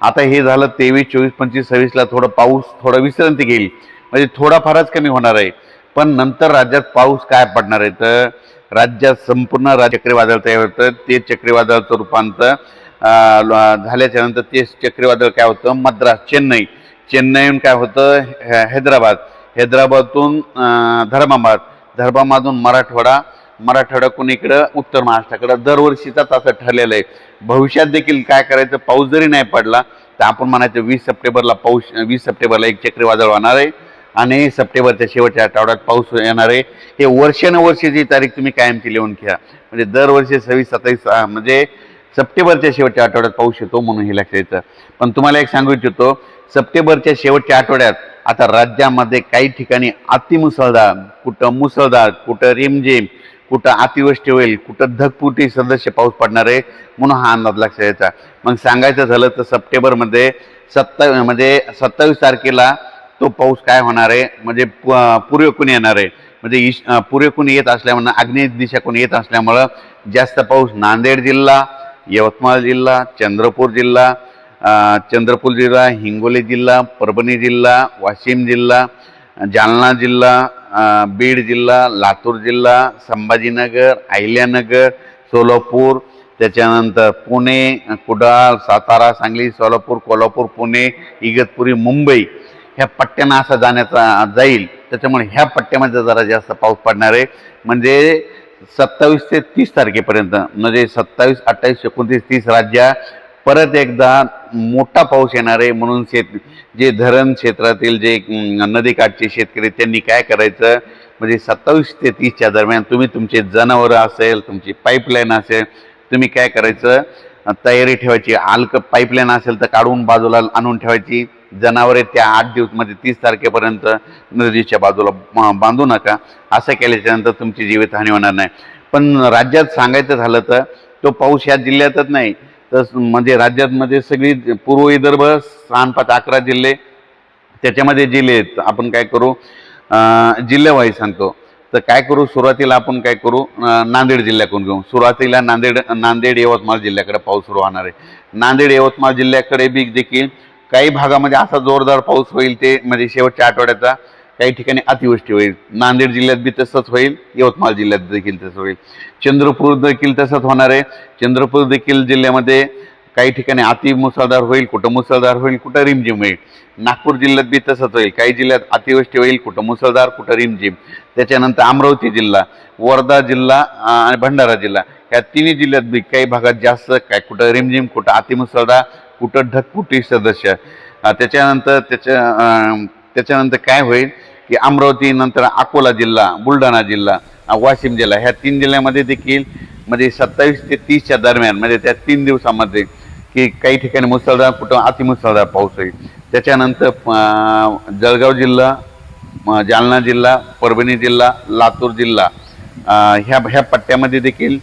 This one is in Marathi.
आता हे झालं तेवीस चोवीस पंचवीस सव्वीसला थोडं पाऊस थोडं विश्रांती घेईल. म्हणजे थोडाफारच कमी होणार आहे. पण नंतर राज्यात पाऊस काय पडणार आहे? तर राज्यात संपूर्ण राज्य चक्रीवादळ तयार होतं. ते चक्रीवादळाचं रूपांतर ल- झाल्याच्यानंतर ते चक्रीवादळ काय होतं? मद्रास चेन्नई. चेन्नईहून काय होतं? हैदराबाद. हैदराबादतून धर्माबाद. धर्माबादून मराठवाडा. मराठवाड्याकडून इकडं उत्तर महाराष्ट्राकडं दरवर्षीचाच असं ठरलेलं आहे. भविष्यात देखील काय करायचं पाऊस जरी नाही पडला तर आपण म्हणायचं वीस सप्टेंबरला पाऊस वीस सप्टेंबरला एक चक्रीवादळ होणार आहे आणि सप्टेंबरच्या शेवटच्या आठवड्यात पाऊस येणार आहे. हे वर्षानुवर्षीची तारीख तुम्ही कायमची लिहून घ्या. म्हणजे दरवर्षी सव्वीस सत्तावीस म्हणजे सप्टेंबरच्या शेवटच्या आठवड्यात पाऊस येतो म्हणून हे लक्षात येतं. पण तुम्हाला एक सांगू इच्छितो सप्टेंबरच्या शेवटच्या आठवड्यात आता राज्यामध्ये काही ठिकाणी अतिमुसळधार कुठं मुसळधार कुठं रिमझिम कुठं अतिवृष्टी होईल कुठं धगपुटी सदस्य पाऊस पडणार आहे म्हणून हा अंदाज लक्षात यायचा मग सांगायचं झालं तर सप्टेंबरमध्ये सत्ता म्हणजे सत्तावीस तारखेला तो पाऊस काय होणार आहे म्हणजे प- येणार आहे. म्हणजे ईश अं, येत असल्यामुळं म्हणजे आग्नेय दिशाकून येत असल्यामुळं जास्त पाऊस नांदेड जिल्हा यवतमाळ जिल्हा चंद्रपूर जिल्हा चंद्रपूर जिल्हा हिंगोली जिल्हा परभणी जिल्हा वाशिम जिल्हा जालना जिल्हा बीड जिल्हा लातूर जिल्हा संभाजीनगर अहिल्यानगर सोलापूर त्याच्यानंतर पुणे कुडाळ सातारा सांगली सोलापूर कोल्हापूर पुणे इगतपुरी मुंबई ह्या पट्ट्यांना असा जाण्याचा जाईल. त्याच्यामुळे ह्या पट्ट्यामध्ये जरा जास्त पाऊस पडणार आहे. म्हणजे सत्तावीस ते तीस तारखेपर्यंत म्हणजे सत्तावीस अठ्ठावीस एकोणतीस तीस राज्या परत एकदा मोठा पाऊस येणार आहे म्हणून शेत जे धरण क्षेत्रातील जे नदीकाठचे शेतकरी त्यांनी काय करायचं? म्हणजे सत्तावीस ते तीसच्या दरम्यान तुम्ही तुमचे जनावरं असेल तुमची पाईपलाईन असेल तुम्ही काय करायचं? तयारी ठेवायची. आलक पाईपलाईन असेल तर काढून बाजूला आणून ठेवायची. जनावरे त्या आठ दिवस म्हणजे तीस तारखेपर्यंत नदीच्या बाजूला बांधू नका. असं केल्याच्यानंतर तुमची जीवितहानी होणार नाही. पण राज्यात सांगायचं झालं तर तो पाऊस ह्या जिल्ह्यातच नाही. तर म्हणजे राज्यातमध्ये सगळी पूर्व विदर्भ सहा पाच अकरा जिल्हे त्याच्यामध्ये जिल्हे आहेत. आपण काय करू? अं, जिल्ह्यावाईज सांगतो. तर काय करू? सुरुवातीला आपण काय करू? नांदेड जिल्ह्याकडून घेऊ. सुरुवातीला नांदेड नांदेड यवतमाळ जिल्ह्याकडे पाऊस सुरू होणार आहे. नांदेड यवतमाळ जिल्ह्याकडे बी देखील काही भागामध्ये असा जोरदार पाऊस होईल ते म्हणजे शेवटच्या आठवड्याचा. काही ठिकाणी अतिवृष्टी होईल. नांदेड जिल्ह्यात बी तसंच होईल. यवतमाळ जिल्ह्यात देखील तसं होईल. चंद्रपूर देखील तसंच होणार आहे. चंद्रपूर देखील जिल्ह्यामध्ये काही ठिकाणी अति मुसळधार होईल कुठं मुसळधार होईल कुठं रिमझिम होईल. नागपूर जिल्ह्यात बी तसंच होईल. काही जिल्ह्यात अतिवृष्टी होईल कुठं मुसळधार कुठं रिमझिम. त्याच्यानंतर अमरावती जिल्हा वर्धा जिल्हा आणि भंडारा जिल्हा. या तिन्ही जिल्ह्यात बी काही भागात जास्त काय कुठं रिमझिम कुठं अतिमुसळधार कुठं ढकपुटी सदस्य. त्याच्यानंतर त्याच्या त्याच्यानंतर काय होईल की अमरावती नंतर अकोला जिल्हा बुलढाणा जिल्हा वाशिम जिल्हा ह्या तीन जिल्ह्यामध्ये देखील म्हणजे सत्तावीस ते तीसच्या दरम्यान म्हणजे त्या तीन दिवसामध्ये की काही ठिकाणी मुसळधार कुठं अतिमुसळधार पाऊस होईल. त्याच्यानंतर जळगाव जिल्हा जालना जिल्हा परभणी जिल्हा लातूर जिल्हा ह्या ह्या पट्ट्यामध्ये देखील